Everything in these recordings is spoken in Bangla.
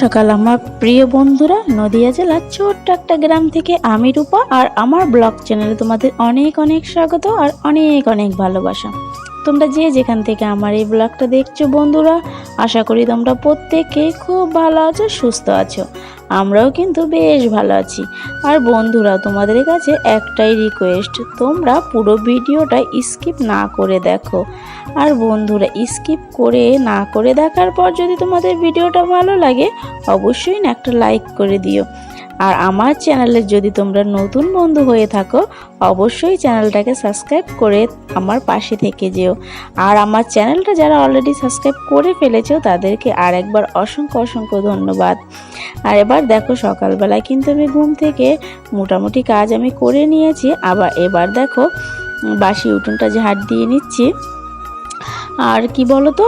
সকাল, আমার প্রিয় বন্ধুরা। নদিয়া জেলার ছোট্ট একটা গ্রাম থেকে আমি রূপা, আর আমার ব্লগ চ্যানেলে তোমাদের অনেক অনেক স্বাগত আর অনেক অনেক ভালোবাসা। তোমরা যে যেখান থেকে আমার এই ব্লগটা দেখছ বন্ধুরা, আশা করি তোমরা প্রত্যেকে খুব ভালো আছো, সুস্থ আছো। আমরাও কিন্তু বেশ ভালো আছি। আর বন্ধুরা, তোমাদের কাছে একটাই রিকোয়েস্ট তোমরা পুরো ভিডিওটা স্কিপ না করে দেখো। আর বন্ধুরা স্কিপ করে না করে দেখার পর যদি তোমাদের ভিডিওটা ভালো লাগে, অবশ্যই না একটা লাইক করে দিও। আর আমার চ্যানেলে যদি তোমরা নতুন বন্ধু হয়ে থাকো, অবশ্যই চ্যানেলটাকে সাবস্ক্রাইব করে আমার পাশে থেকে যেও। আর আমার চ্যানেলটা যারা অলরেডি সাবস্ক্রাইব করে ফেলেছো, তাদেরকে আর একবার অসংখ্য অসংখ্য ধন্যবাদ। আর এবার দেখো, সকালবেলায় কিন্তু আমি ঘুম থেকে মোটামুটি কাজ আমি করে নিয়েছি। আবার এবার দেখো বাসি উঠোনটা ঝাড় দিয়ে নিচ্ছি। আর কি বলতো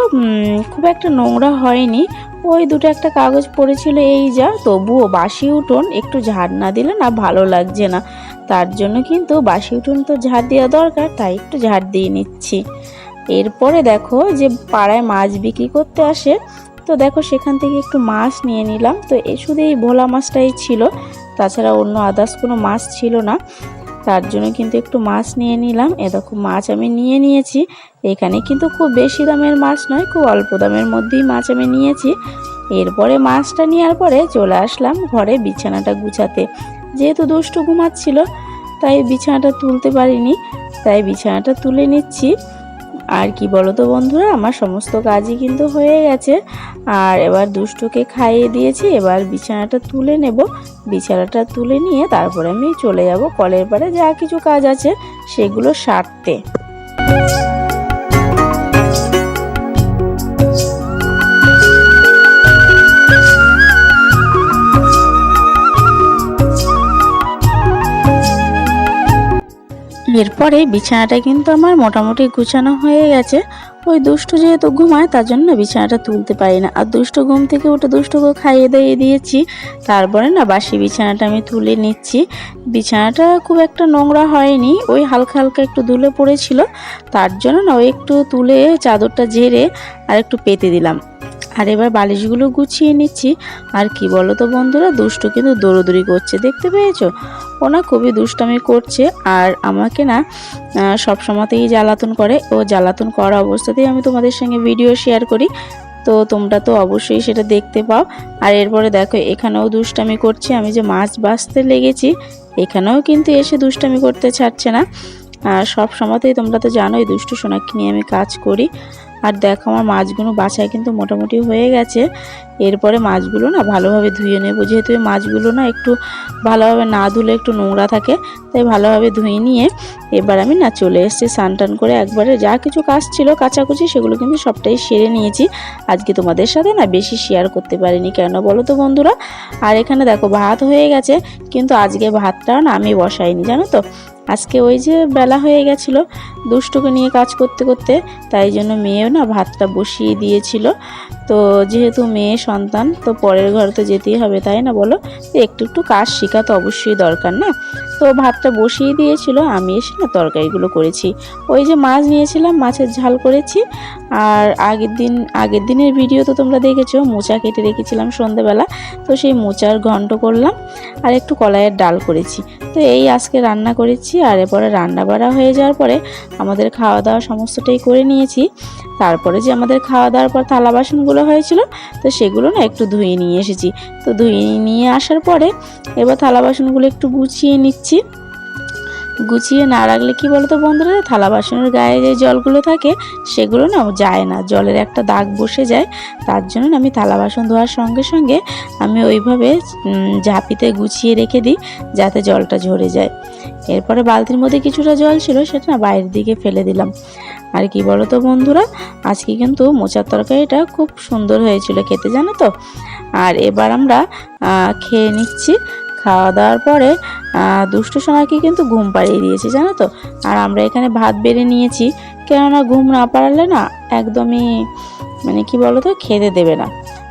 খুব একটা নোংরা হয়নি। ওই দুটো একটা কাগজ পড়েছিল, এই যা। তবুও বাসি উঠোন একটু ঝাড় না দিলে না ভালো লাগছে না। তার জন্য কিন্তু বাসি উঠোন তো ঝাড় দেওয়া দরকার, তাই একটু ঝাড় দিয়ে নিচ্ছি। এরপরে দেখো যে পাড়ায় মাছ বিক্রি করতে আসে। তো দেখো সেখান থেকে একটু মাছ নিয়ে নিলাম। তো শুধু এই ভোলা মাছটাই ছিল, তাছাড়া অন্য আদার্স কোনো মাছ ছিল না। তার জন্য কিন্তু একটু মাছ নিয়ে নিলাম। এ দেখো মাছ আমি নিয়ে নিয়েছি। এখানে কিন্তু খুব বেশি দামের মাছ নয়, খুব অল্প দামের মধ্যেই মাছ আমি নিয়েছি। এরপরে মাছটা নেওয়ার পরে চলে আসলাম ঘরে বিছানাটা গুছাতে। যেহেতু দুষ্টু ঘুমাচ্ছিল, তাই বিছানাটা তুলতে পারিনি। তাই বিছানাটা তুলে নিচ্ছি। আর কি বলো তো বন্ধুরা, আমার সমস্ত কাজই কিন্তু হয়ে গেছে। আর এবার দুষ্টুকে খাইয়ে দিয়েছি, এবার বিছানাটা তুলে নেব। বিছানাটা তুলে নিয়ে তারপরে আমি চলে যাব, কলের পাড়ে যা কিছু কাজ আছে সেগুলো সারতে। এরপরে বিছানাটা কিন্তু আমার মোটামুটি গুছানো হয়ে গেছে। ওই দুষ্টু যেহেতু ঘুমায়, তার জন্য বিছানাটা তুলতে পারি না। আর দুষ্টু ঘুম থেকে উঠে দুষ্টুকে খাইয়ে দিয়ে দিয়েছি। তারপরে না বাসি বিছানাটা আমি তুলে নিচ্ছি। বিছানাটা খুব একটা নোংরা হয়নি, ওই হালকা হালকা একটু দুলে পড়েছিল। তার জন্য না ওই একটু তুলে চাদরটা ঝেড়ে আর একটু পেতে দিলাম। আর এবার বালিশগুলো গুছিয়ে নিচ্ছি। আর কি বলো তো বন্ধুরা, দুষ্টু কিন্তু দৌড়দৌড়ি করছে, দেখতে পেয়েছ? ও না খুবই দুষ্টামি করছে, আর আমাকে না সব সময়তেই জ্বালাতন করে। ও জ্বালাতন করা অবস্থাতেই আমি তোমাদের সঙ্গে ভিডিও শেয়ার করি। তো তোমরা তো অবশ্যই সেটা দেখতে পাও। আর এরপরে দেখো, এখানেও দুষ্টামি করছে। আমি যে মাছ বাছতে লেগেছি, এখানেও কিন্তু এসে দুষ্টামি করতে ছাড়ছে না। আর সব সময়তেই তোমরা তো জানোই, দুষ্টু সোনাকে নিয়ে আমি কাজ করি। আর দেখো আমার মাছগুলো বাছাই কিন্তু মোটামুটি হয়ে গেছে। এরপরে মাছগুলো না ভালোভাবে ধুয়ে নেব। যেহেতু এই মাছগুলো না একটু ভালোভাবে না ধুলে একটু নোংরা থাকে, তাই ভালোভাবে ধুয়ে নিয়ে এবার আমি না চলে এসেছি স্নান টান করে একবারে যা কিছু কাজ ছিল কাচাকুচি সেগুলো কিন্তু সবটাই সেরে নিয়েছি। আজকে তোমাদের সাথে না বেশি শেয়ার করতে পারিনি, কেন বলো তো বন্ধুরা? আর এখানে দেখো ভাত হয়ে গেছে, কিন্তু আজকে ভাতটা না আমি বসাইনি, জানো তো? আজকে ওই যে বেলা হয়ে গেছিল, দুষ্টুকে নিয়ে কাজ করতে করতে, তাই জন্য মেয়েও না ভাতটা বসিয়ে দিয়েছিল। তো যেহেতু মেয়ে সন্তান, তো পরের ঘরে তো যেতেই হবে, তাই না বলো? একটু একটু কাজ শেখা তো অবশ্যই দরকার, না? তো ভাতটা বসিয়ে দিয়েছিল, আমি এসে না তরকারিগুলো করেছি। ওই যে মাছ নিয়েছিলাম, মাছের ঝাল করেছি। আর আগের দিন, আগের দিনের ভিডিও তো তোমরা দেখেছ, মোচা কেটে রেখেছিলাম সন্ধেবেলা। তো সেই মোচার ঘন্ট করলাম, আর একটু কলাইয়ের ডাল করেছি। তো এই আজকে রান্না করেছি, আর এরপরে রান্না বাড়া হয়ে যাওয়ার পরে আমাদের খাওয়া দাওয়া সমস্তটাই করে নিয়েছি। তারপরে যে আমাদের খাওয়া দাওয়ার পর থালা বাসনগুলো হয়েছিল, তো সেগুলো না একটু ধুয়ে নিয়ে এসেছি। তো ধুয়ে নিয়ে আসার পরে এবার থালা বাসনগুলো একটু গুছিয়ে নিচ্ছি। গুছিয়ে না রাখলে কি বলতো বন্ধুরা, থালা বাসনের গায়ে যে জলগুলো থাকে, সেগুলো না যায় না। জলের একটা দাগ বসে যায়, তার জন্য আমি থালা বাসন ধোয়ার সঙ্গে সঙ্গে আমি ওইভাবে ঝাঁপিতে গুছিয়ে রেখে দিই, যাতে জলটা ঝরে যায়। এরপরে বালতির মধ্যে কিছুটা জল ছিল, সেটা না বাইরের দিকে ফেলে দিলাম। আর কি বলো তো বন্ধুরা, আজকে কিন্তু মোচার তরকারিটা খুব সুন্দর হয়েছিল খেতে, জানো তো? আর এবার আমরা খেয়ে নিচ্ছি খাওয়া দাওয়ার পরে দুষ্ট সোনাকে কিন্তু ঘুম পাড়িয়ে দিয়েছি, জানো তো? আর আমরা এখানে ভাত বেড়ে নিয়েছি। কেননা ঘুম না পাড়ালে না একদমই মানে কি বলো তো খেতে দেবে না।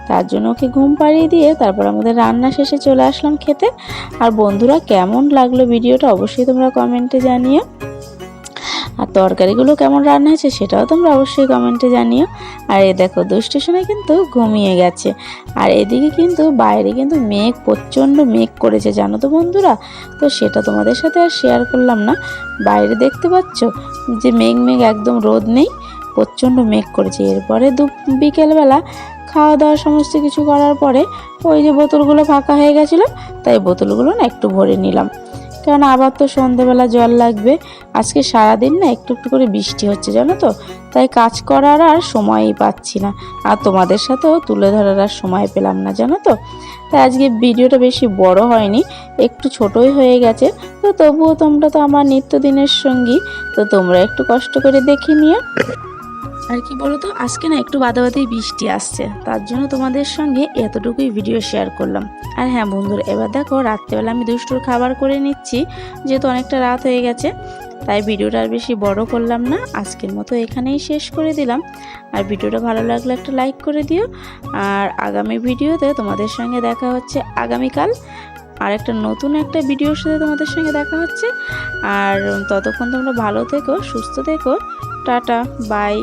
তার জন্য ওকে ঘুম পাড়িয়ে দিয়ে তারপর আমাদের রান্না শেষে চলে আসলাম খেতে। আর বন্ধুরা, কেমন লাগল ভিডিওটা অবশ্যই তোমরা কমেন্টে জানিও। আর তরকারিগুলো কেমন রান্না হয়েছে সেটাও তোমরা অবশ্যই কমেন্টে জানিও। আর এই দেখো, দুষ্টু সময় কিন্তু ঘুমিয়ে গেছে। আর এদিকে কিন্তু বাইরে কিন্তু মেঘ, প্রচণ্ড মেঘ করেছে, জানো তো বন্ধুরা? তো সেটা তোমাদের সাথে আর শেয়ার করলাম না। বাইরে দেখতে পাচ্ছ যে মেঘ মেঘ একদম রোদ নেই, প্রচণ্ড মেঘ করেছে। এরপরে দু, বিকেলবেলা খাওয়া দাওয়া সমস্ত কিছু করার পরে ওই যে বোতলগুলো ফাঁকা হয়ে গেছিল, তাই বোতলগুলো না একটু ভরে নিলাম। কারণ আবার তো সন্ধেবেলা জল লাগবে? আজকে সারাদিন না একটু একটু করে বৃষ্টি হচ্ছে, জানো তো? তাই কাজ করার আর সময়ই পাচ্ছি না। আর তোমাদের সাথেও তুলে ধরার আর সময় পেলাম না, জানো তো? তাই আজকে ভিডিওটা বেশি বড় হয়নি, একটু ছোটই হয়ে গেছে। তো তবুও তোমরা তো আমার নিত্যদিনের সঙ্গী, তো তোমরা একটু কষ্ট করে দেখে নিও। আর কি বলতো? আজকে না একটু বাদে বাদেই বৃষ্টি আসছে। তার জন্য তোমাদের সঙ্গে এতটুকুই ভিডিও শেয়ার করলাম। আর হ্যাঁ বন্ধুরা, এবার দেখো, রাত্রেবেলা আমি দুষ্টুর খাবার করে নিচ্ছি। যেহেতু অনেকটা রাত হয়ে গেছে, তাই ভিডিওটা আর বেশি বড় করলাম না। আজকের মতো এখানেই শেষ করে দিলাম। আর ভিডিওটা ভালো লাগলে একটা লাইক করে দিও। আর আগামী ভিডিওতে তোমাদের সঙ্গে দেখা হচ্ছে আগামীকাল। আর একটা নতুন একটা ভিডিওর সাথে তোমাদের সঙ্গে দেখা হচ্ছে। আর ততক্ষণ তোমরা ভালো থেকো, সুস্থ থেকো। Tata bye